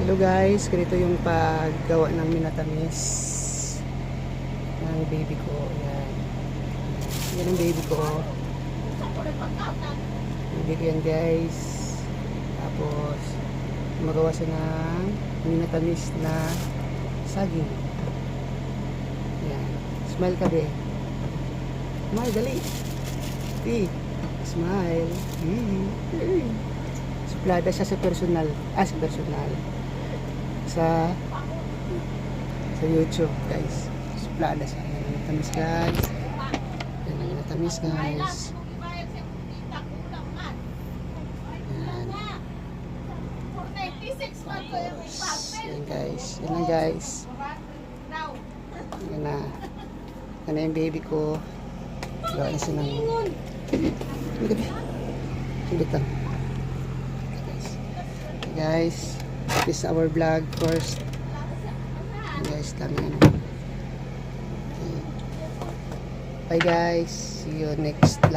Hello guys, ganito yung paggawa ng minatamis ng baby ko. Yan. Yan ang baby ko. Yung baby yan guys. Tapos, magawa siya ng minatamis na saging. Yan. Smile ka be. Smile, dali. Di. Smile. Mm. Suplada siya sa personal. Ah, sa personal. Sa sa YouTube, guys. Suplada ang natamis, guys. Yan ang natamis, guys. Yan. Guys. Yan lang, guys. Yan na. Yan na yung baby ko. Gawa na siya ng... Gabi? Sulit lang. Okay, guys. Is our vlog first. Guys, lang yan. Bye guys. See you next vlog.